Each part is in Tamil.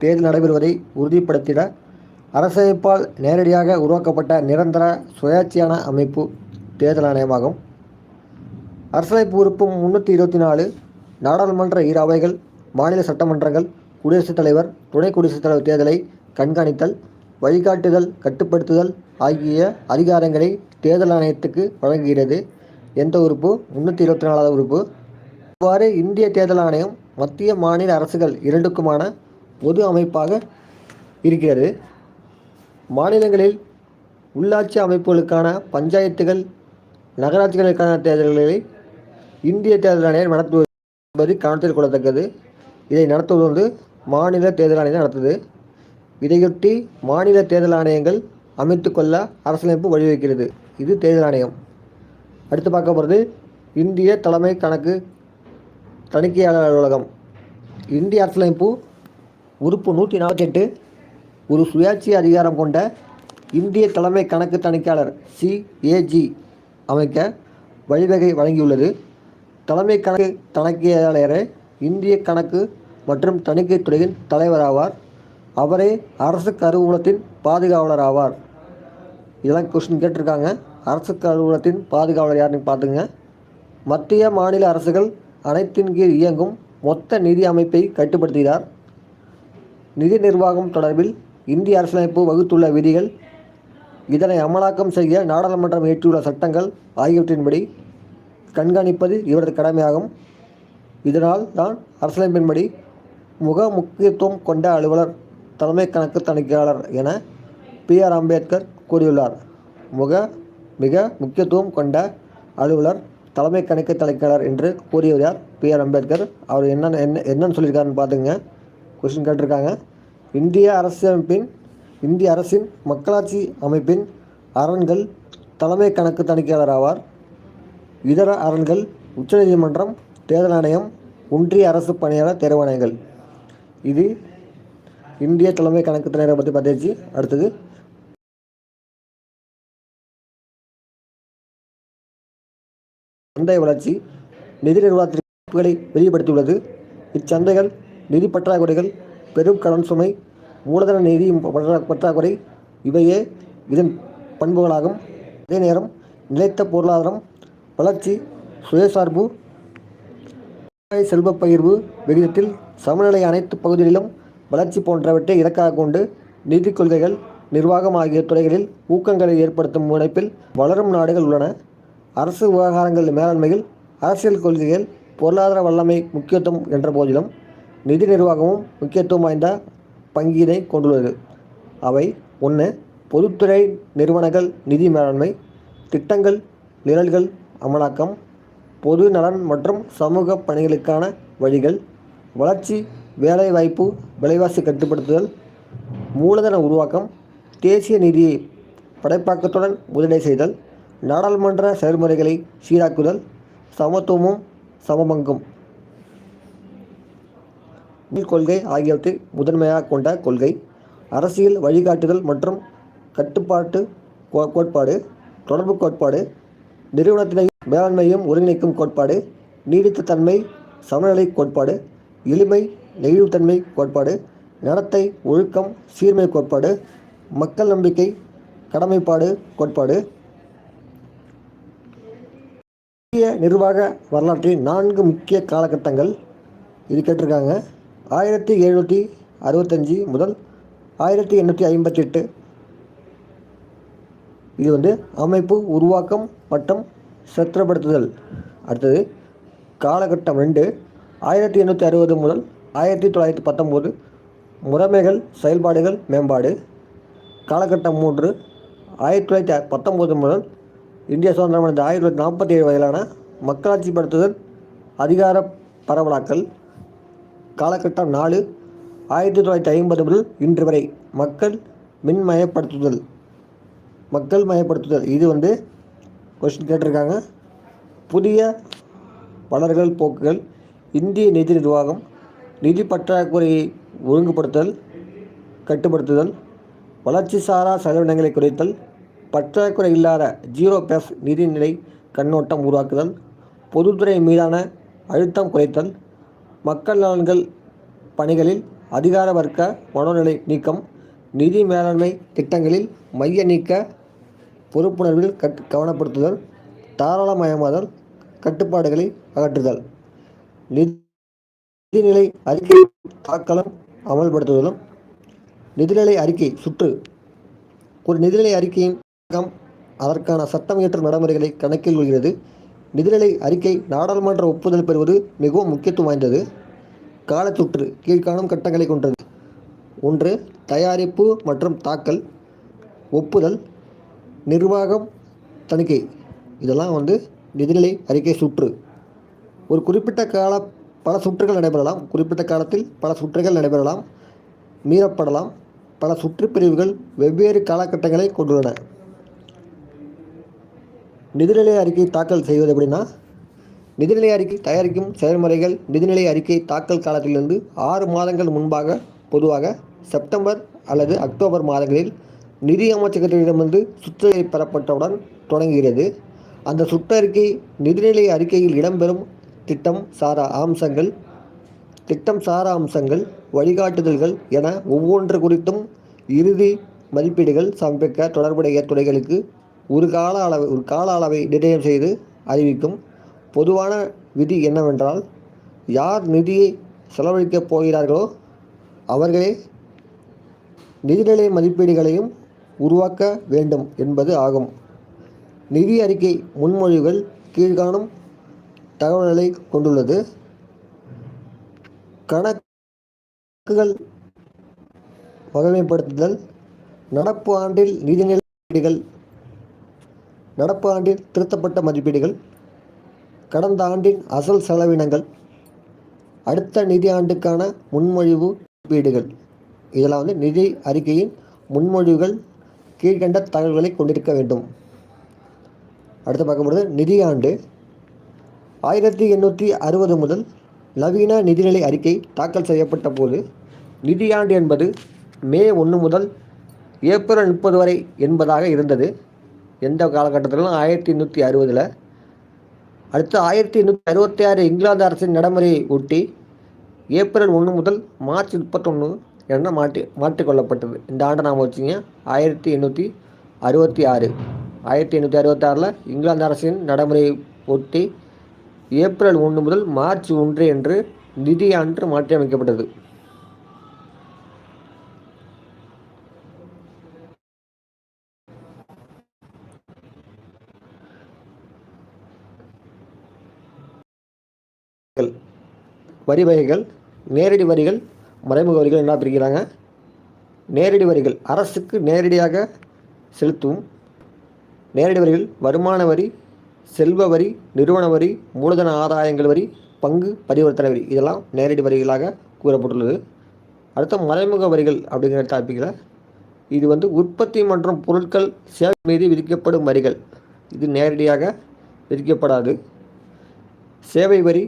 தேர்தல் நடைபெறுவதை உறுதிப்படுத்திட அரசமைப்பால் நேரடியாக உருவாக்கப்பட்ட நிரந்தர சுயாட்சியான அமைப்பு தேர்தல் ஆணையமாகும். அரசமைப்பு உறுப்பு முன்னூற்றி இருபத்தி நாலு நாடாளுமன்ற இரு அவைகள் மாநில சட்டமன்றங்கள் குடியரசுத் தலைவர் துணை குடியரசுத் தலைவர் தேர்தலை கண்காணித்தல் வழிகாட்டுதல் கட்டுப்படுத்துதல் ஆகிய அதிகாரங்களை தேர்தல் ஆணையத்துக்கு வழங்குகிறது. எந்த உறுப்பு? முன்னூற்றி இருபத்தி நாலாவது உறுப்பு. இவ்வாறு இந்திய தேர்தல் ஆணையம் மத்திய மாநில அரசுகள் இரண்டுக்குமான பொது அமைப்பாக இருக்கிறது. மாநிலங்களில் உள்ளாட்சி அமைப்புகளுக்கான பஞ்சாயத்துகள் நகராட்சிகளுக்கான தேர்தல்களை இந்திய தேர்தல் ஆணையம் நடத்துவது என்பது கவனத்தில் கொள்ளத்தக்கது. இதை நடத்துவது வந்து மாநில தேர்தல் ஆணையம் நடத்துது. இதையொட்டி மாநில தேர்தல் ஆணையங்கள் அமைத்து கொள்ள அரசியலமைப்பு வழிவகுக்கிறது. இது தேர்தல் ஆணையம். அடுத்து பார்க்க போகிறது இந்திய தலைமை கணக்கு தணிக்கையாளர் அலுவலகம். இந்திய அரசியலமைப்பு உறுப்பு நூற்றி நாற்பத்தெட்டு. ஒரு சுயாட்சி அதிகாரம் கொண்ட இந்திய தலைமை கணக்கு தணிக்கையாளர் சிஏஜி அமைக்க வழிவகை வழங்கியுள்ளது. தலைமை கணக்கு தணிக்கையாளரே இந்திய கணக்கு மற்றும் தணிக்கை துறையின் தலைவராவார். அவரே அரசு கருவூலத்தின் பாதுகாவலர் ஆவார். இதெல்லாம் கொஸ்டின் கேட்டிருக்காங்க. அரசு கருவூலத்தின் பாதுகாவலர் யாருன்னு பார்த்துங்க மத்திய மாநில அரசுகள் அனைத்தின் கீழ் இயங்கும் மொத்த நிதி அமைப்பை கட்டுப்படுத்துகிறார். நிதி நிர்வாகம் தொடர்பில் இந்திய அரசியலமைப்பு வகுத்துள்ள விதிகள் இதனை அமலாக்கம் செய்ய நாடாளுமன்றம் இயற்றியுள்ள சட்டங்கள் ஆகியவற்றின்படி கண்காணிப்பது இவரது கடமையாகும். இதனால் தான் அரசியலமைப்பின்படி முக முக்கியத்துவம் கொண்ட அலுவலர் தலைமை கணக்கு தணிக்கையாளர் என பி ஆர் அம்பேத்கர் கூறியுள்ளார். முக மிக முக்கியத்துவம் கொண்ட அலுவலர் தலைமை கணக்கு தணிக்கையாளர் என்று கூறியவர் யார்? B R Ambedkar. அவர் என்னென்ன என்ன என்னன்னு சொல்லியிருக்காருன்னு பார்த்துங்க கொஸ்டின் கேட்டிருக்காங்க. இந்திய அரசியமைப்பின் இந்திய அரசின் மக்களாட்சி அமைப்பின் அரண்கள் தலைமை கணக்கு தணிக்கையாளர் ஆவார். இதர அரண்கள் உச்சநீதிமன்றம் தேர்தல் ஆணையம் ஒன்றிய அரசு பணியாளர் தேர்வாணையங்கள். இது இந்திய தலைமை கணக்கு தலைவரை பற்றி பார்த்தாச்சு. அடுத்தது சந்தை வளர்ச்சி நிதி நிர்வாகத்திற்கு வெளிப்படுத்தியுள்ளது. இச்சந்தைகள் நிதி பற்றாக்குறைகள் பெரும் கடன் சுமை மூலதன நிதி பற்றாக்குறை இவையே இதன் பண்புகளாகும். அதே நேரம் நிலைத்த பொருளாதாரம் வளர்ச்சி சுயசார்பு செல்வ பகிர்வு விகிதத்தில் சமநிலை அனைத்து பகுதிகளிலும் வளர்ச்சி போன்றவற்றை இலக்காக கொண்டு நிதி கொள்கைகள் நிர்வாகம் ஆகிய துறைகளில் ஊக்கங்களை ஏற்படுத்தும் முனைப்பில் வளரும் நாடுகள் உள்ளன. அரசு விவகாரங்கள் மேலாண்மையில் அரசியல் கொள்கைகள் பொருளாதார வல்லமை முக்கியத்துவம் என்ற போதிலும் நிதி நிர்வாகமும் முக்கியத்துவம் வாய்ந்த பங்கினை கொண்டுள்ளது. அவை ஒன்று பொதுத்துறை நிறுவனங்கள் நிதி மேலாண்மை திட்டங்கள் நிரல்கள் அமலாக்கம் பொது நலன் மற்றும் சமூக பணிகளுக்கான வழிகள் வளர்ச்சி வேலைவாய்ப்பு விலைவாசி கட்டுப்படுத்துதல் மூலதன உருவாக்கம் தேசிய நிதியை படைப்பாக்கத்துடன் முதலீடு செய்தல் நாடாளுமன்ற செயல்முறைகளை சீராக்குதல் சமத்துவமும் சமபங்கும். கொள்கை ஆகியவற்றை முதன்மையாக கொண்ட கொள்கை அரசியல் வழிகாட்டுதல் மற்றும் கட்டுப்பாட்டு கோ- கோட்பாடு தொடர்பு கோட்பாடு நிறுவனத்தினை மேலாண்மையும் ஒருங்கிணைக்கும் கோட்பாடு நீடித்த தன்மை சமநிலை கோட்பாடு எளிமை நெகிழ்வுத்தன்மை கோட்பாடு நடத்தை ஒழுக்கம் சீர்மை கோட்பாடு மக்கள் நம்பிக்கை கடமைப்பாடு கோட்பாடு. இந்திய நிர்வாக வரலாற்றின் நான்கு முக்கிய காலகட்டங்கள் இது கேட்டிருக்காங்க. ஆயிரத்தி எழுநூற்றி அறுபத்தஞ்சி முதல் ஆயிரத்தி எண்ணூற்றி ஐம்பத்தெட்டு. இது வந்து அமைப்பு உருவாக்கம் மற்றும் சத்திரப்படுத்துதல். அடுத்தது காலகட்டம் ரெண்டு ஆயிரத்தி எண்ணூற்றி அறுபது முதல் ஆயிரத்தி தொள்ளாயிரத்தி பத்தொம்போது. முறைமைகள் செயல்பாடுகள் மேம்பாடு. காலகட்டம் மூன்று ஆயிரத்தி தொள்ளாயிரத்தி பத்தொம்போது முதல் இந்திய சுதந்திரம் அடைந்த ஆயிரத்தி தொள்ளாயிரத்தி நாற்பத்தி ஏழு வரையிலான மக்களாட்சிப்படுத்துதல் அதிகார பரவலாக்கல் காலகட்டம் நாலு ஆயிரத்தி தொள்ளாயிரத்தி ஐம்பது முதல் இன்று வரை மக்கள் மின்மயப்படுத்துதல் மக்கள் மயப்படுத்துதல். இது வந்து கொஸ்டின் கேட்டிருக்காங்க. புதிய வளர்கள் போக்குகள் இந்திய நிதி நிர்வாகம் நிதி பற்றாக்குறையை ஒழுங்குபடுத்தல் கட்டுப்படுத்துதல் வளர்ச்சி சாரா செலவினங்களை குறைத்தல் பற்றாக்குறை இல்லாத ஜீரோ பேஸ் நிதிநிலை கண்ணோட்டம் உருவாக்குதல் பொதுத்துறை மீதான அழுத்தம் குறைத்தல் மக்கள் நலன்கள் பணிகளில் அதிகார வர்க்க மனோநிலை நீக்கம் நிதி மேலாண்மை திட்டங்களில் மைய நீக்க பொறுப்புணர்வில் கட் கவனப்படுத்துதல் தாராளமயமாதல் கட்டுப்பாடுகளை அகற்றுதல் நிதிநிலை அறிக்கை தாக்கலம் அமல்படுத்துதலும் நிதிநிலை அறிக்கை சுற்று. ஒரு நிதிநிலை அறிக்கையின் அதற்கான சட்டம் இயற்றும் நடைமுறைகளை கணக்கில் கொள்கிறது. நிதிநிலை அறிக்கை நாடாளுமன்ற ஒப்புதல் பெறுவது மிகவும் முக்கியத்துவம் வாய்ந்தது. காலச்சுற்று கீழ்காணும் கட்டங்களை கொண்டது. ஒன்று தயாரிப்பு மற்றும் தாக்கல் ஒப்புதல் நிர்வாகம் தணிக்கை. இதெல்லாம் வந்து நிதிநிலை அறிக்கை சுற்று. ஒரு குறிப்பிட்ட கால பல சுற்றுகள் நடைபெறலாம். குறிப்பிட்ட காலத்தில் பல சுற்றுகள் நடைபெறலாம். மீறப்படலாம். பல சுற்றுப்பிரிவுகள் வெவ்வேறு காலகட்டங்களை கொண்டுள்ளன. நிதிநிலை அறிக்கை தாக்கல் செய்வது எப்படின்னா நிதிநிலை அறிக்கை தயாரிக்கும் செயல்முறைகள் நிதிநிலை அறிக்கை தாக்கல் காலத்திலிருந்து ஆறு மாதங்கள் முன்பாக பொதுவாக செப்டம்பர் அல்லது அக்டோபர் மாதங்களில் நிதி அமைச்சகத்திடமிருந்து சுற்றறிக்கை பெறப்பட்டவுடன் தொடங்குகிறது. அந்த சுற்றறிக்கை நிதிநிலை அறிக்கையில் இடம்பெறும் திட்டம் சாரா அம்சங்கள் திட்டம் சாரா அம்சங்கள் வழிகாட்டுதல்கள் என ஒவ்வொன்று குறித்தும் இறுதி மதிப்பீடுகள் சமர்ப்பிக்க தொடர்புடைய துறைகளுக்கு ஒரு கால அளவு ஒரு கால அளவை நிர்ணயம் செய்து அறிவிக்கும் பொதுவான விதி என்னவென்றால் யார் நிதியை செலவழிக்கப் போகிறார்களோ அவர்களே நிதிநிலை மதிப்பீடுகளையும் உருவாக்க வேண்டும் என்பது ஆகும். நிதி அறிக்கை முன்மொழிவுகள் கீழ்காணும் தகவல்களை கொண்டுள்ளது. கணக்குகள் வகைமைப்படுத்துதல் நடப்பு ஆண்டில் நிதிநிலைகள் நடப்பு ஆண்டில் திருத்தப்பட்ட மதிப்பீடுகள் கடந்த ஆண்டின் அசல் செலவினங்கள் அடுத்த நிதியாண்டுக்கான முன்மொழிவு மதிப்பீடுகள் இதெல்லாம் வந்து நிதி அறிக்கையின் முன்மொழிவுகள் கீழ்கண்ட தகவல்களை கொண்டிருக்க வேண்டும். அடுத்து பார்க்கும்பொழுது நிதியாண்டு ஆயிரத்தி எண்ணூற்றி அறுபது முதல் நவீன நிதிநிலை அறிக்கை தாக்கல் செய்யப்பட்ட போது நிதியாண்டு என்பது மே ஒன்று முதல் ஏப்ரல் முப்பது வரை என்பதாக இருந்தது. எந்த காலகட்டத்திலும் ஆயிரத்தி எண்ணூற்றி அறுபதில். அடுத்து ஆயிரத்தி எண்ணூற்றி அறுபத்தி ஆறு இங்கிலாந்து அரசின் நடைமுறையை ஒட்டி ஏப்ரல் ஒன்று முதல் மார்ச் முப்பத்தொன்று என மாற்றி மாற்றிக்கொள்ளப்பட்டது. இந்த ஆண்டை நாம் வச்சுங்க ஆயிரத்தி எண்ணூற்றி அறுபத்தி ஆறு. ஆயிரத்தி எண்ணூற்றி அறுபத்தாறில் இங்கிலாந்து அரசின் நடைமுறையை ஒட்டி ஏப்ரல் ஒன்று முதல் மார்ச் ஒன்று என்று நிதியாண்டு மாற்றியமைக்கப்பட்டது. வரி வகைகள் நேரடி வரிகள் மறைமுக வரிகள் என்ன பிரிக்கிறாங்க? நேரடி வரிகள் அரசுக்கு நேரடியாக செலுத்தும். நேரடி வரிகள் வருமான வரி செல்வ வரி நிறுவன வரி மூலதன ஆதாயங்கள் வரி பங்கு பரிவர்த்தனை வரி. இதெல்லாம் நேரடி வரிகளாக கூறப்பட்டுள்ளது. அடுத்த மறைமுக வரிகள் அப்படிங்கிற டாப்பிக்கில் இது வந்து உற்பத்தி மற்றும் பொருட்கள் சேவை மீது விதிக்கப்படும் வரிகள். இது நேரடியாக விதிக்கப்படாது. சேவை வரி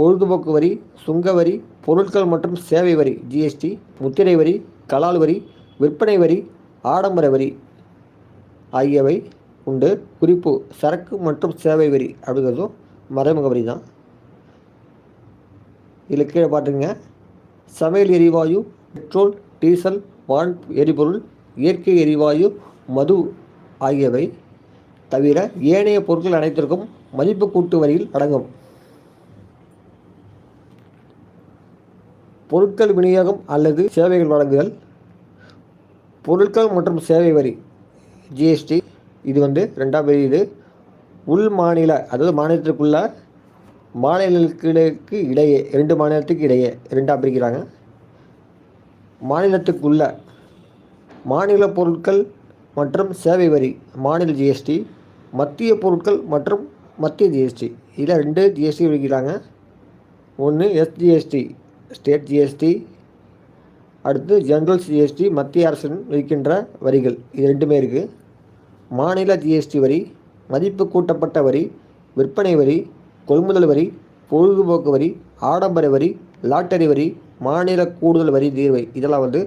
பொழுதுபோக்கு வரி சுங்க வரி பொருட்கள் மற்றும் சேவை வரி ஜிஎஸ்டி முத்திரை வரி கலால் வரி விற்பனை வரி ஆடம்பர வரி ஆகியவை உண்டு. குறிப்பு சரக்கு மற்றும் சேவை வரி அப்படிங்கிறதும் மறைமுக வரி தான். இதில் கீழே பார்த்துங்க சமையல் எரிவாயு பெட்ரோல் டீசல் வான் எரிபொருள் இயற்கை எரிவாயு மது ஆகியவை தவிர ஏனைய பொருட்கள் அனைத்திற்கும் மதிப்பு கூட்டு வரியில் அடங்கும். பொருட்கள் விநியோகம் அல்லது சேவைகள் வழங்குதல் பொருட்கள் மற்றும் சேவை வரி ஜிஎஸ்டி இது வந்து ரெண்டாம் வரி இது. உள் மாநில அதாவது மாநிலத்திற்குள்ள மாநிலங்களுக்கு இடையே ரெண்டு மாநிலத்துக்கு இடையே ரெண்டாக பிரிக்கிறாங்க. மாநிலத்துக்குள்ள மாநில பொருட்கள் மற்றும் சேவை வரி மாநில ஜிஎஸ்டி மத்திய பொருட்கள் மற்றும் மத்திய ஜிஎஸ்டி இதில் ரெண்டு ஜிஎஸ்டி விற்கிறாங்க ஒன்று எஸ்ஜிஎஸ்டி ஸ்டேட் ஜிஎஸ்டி அடுத்து ஜென்ரல் ஜிஎஸ்டி மத்திய அரசின் விதிக்கின்ற வரிகள். இது ரெண்டுமே இருக்குது மாநில ஜிஎஸ்டி வரி மதிப்பு கூட்டப்பட்ட வரி விற்பனை வரி கொள்முதல் வரி பொழுதுபோக்கு வரி ஆடம்பர வரி லாட்டரி வரி மாநில கூடுதல் வரி தீர்வை. இதெல்லாம் வந்து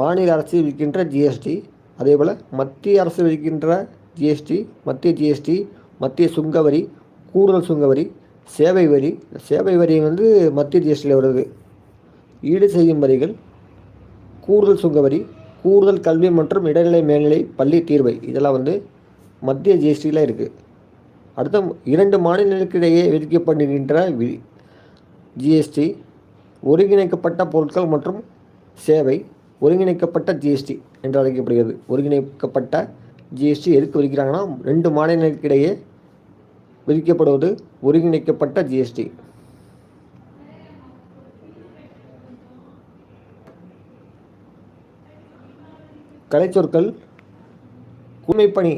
மாநில அரசு விதிக்கின்ற ஜிஎஸ்டி. அதே போல் மத்திய அரசு விதிக்கின்ற ஜிஎஸ்டி மத்திய ஜிஎஸ்டி மத்திய சுங்க வரி கூடுதல் சுங்க வரி சேவை வரி. சேவை வரி வந்து மத்திய ஜிஎஸ்டியில் வருது. ஈடு செய்யும் வரிகள் கூடுதல் சுங்கவரி கூடுதல் கல்வி மற்றும் இடைநிலை மேல்நிலை பள்ளி தீர்வை. இதெல்லாம் வந்து மத்திய ஜிஎஸ்டியில் இருக்குது அடுத்த இரண்டு மாநிலங்களுக்கிடையே விதிக்கப்படுகின்ற வி ஜிஎஸ்டி ஒருங்கிணைக்கப்பட்ட பொருட்கள் மற்றும் சேவை ஒருங்கிணைக்கப்பட்ட ஜிஎஸ்டி என்று அழைக்கப்படுகிறது. ஒருங்கிணைக்கப்பட்ட ஜிஎஸ்டி எதுக்கு விதிக்கிறாங்கன்னா ரெண்டு மாநிலங்களுக்கிடையே விதிக்கப்படுவது ஒருங்கிணைக்கப்பட்ட ஜிஎஸ்டி கலைச்சொற்கள் குடிமைப்பணி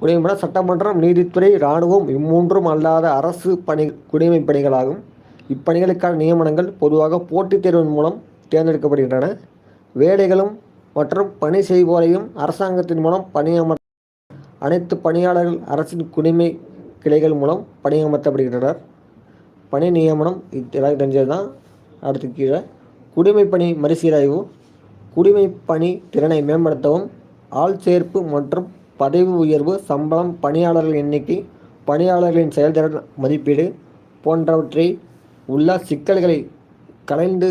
குடிமைப்பட சட்டமன்றம் நீதித்துறை இராணுவம் இம்மூன்றும் அல்லாத அரசு பணி குடிமைப் பணிகளாகும். இப்பணிகளுக்கான நியமனங்கள் பொதுவாக போட்டித் தேர்வின் மூலம் தேர்ந்தெடுக்கப்படுகின்றன. வேலைகளும் மற்றும் பணி செய்வோரையும் அரசாங்கத்தின் மூலம் பணியமர் அனைத்து பணியாளர்கள் அரசின் குடிமை கிளைகள் மூலம் பணியமர்த்தப்படுகின்றனர். பணி நியமனம் இதெல்லாம் தெரிஞ்சது தான் அடுத்து கீழே குடிமை பணி மறுசீராய்வு குடிமைப்பணி திறனை மேம்படுத்தவும் ஆள் சேர்ப்பு மற்றும் பதவி உயர்வு சம்பளம் பணியாளர்கள் எண்ணிக்கை பணியாளர்களின் செயல்திறன் மதிப்பீடு போன்றவற்றை உள்ள சிக்கல்களை கலைந்து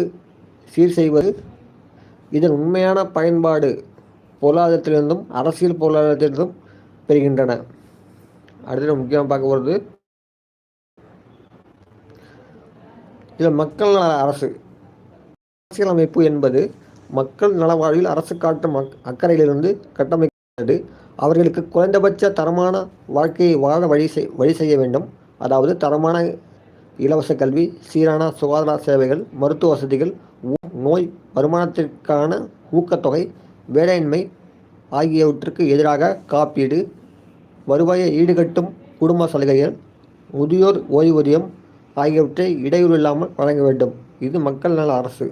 சீர் செய்வது இதன் உண்மையான பயன்பாடு பொருளாதாரத்திலிருந்தும் அரசியல் பொருளாதாரத்திலிருந்தும் பெறுகின்றன. அடுத்த முக்கியமாக பார்க்க போகிறது இதில் மக்கள் நல அரசு. அரசியலமைப்பு என்பது மக்கள் நலவாழ்வில் அரசு காட்டும் அக் அக்கறையிலிருந்து கட்டமைக்கிறது அவர்களுக்கு குறைந்தபட்ச தரமான வாழ்க்கையை வாழ வழி செய் வழி செய்ய வேண்டும். அதாவது தரமான இலவச கல்வி சீரான சுகாதார சேவைகள் மருத்துவ வசதிகள் நோய் வருமானத்திற்கான ஊக்கத்தொகை வேலையின்மை ஆகியவற்றுக்கு எதிராக காப்பீடு வருவாயை ஈடுகட்டும் குடும்ப சலுகைகள் முதியோர் ஓய்வூதியம் ஆகியவற்றை இடையூறு இல்லாமல் வழங்க வேண்டும். இது மக்கள் நல அரசு.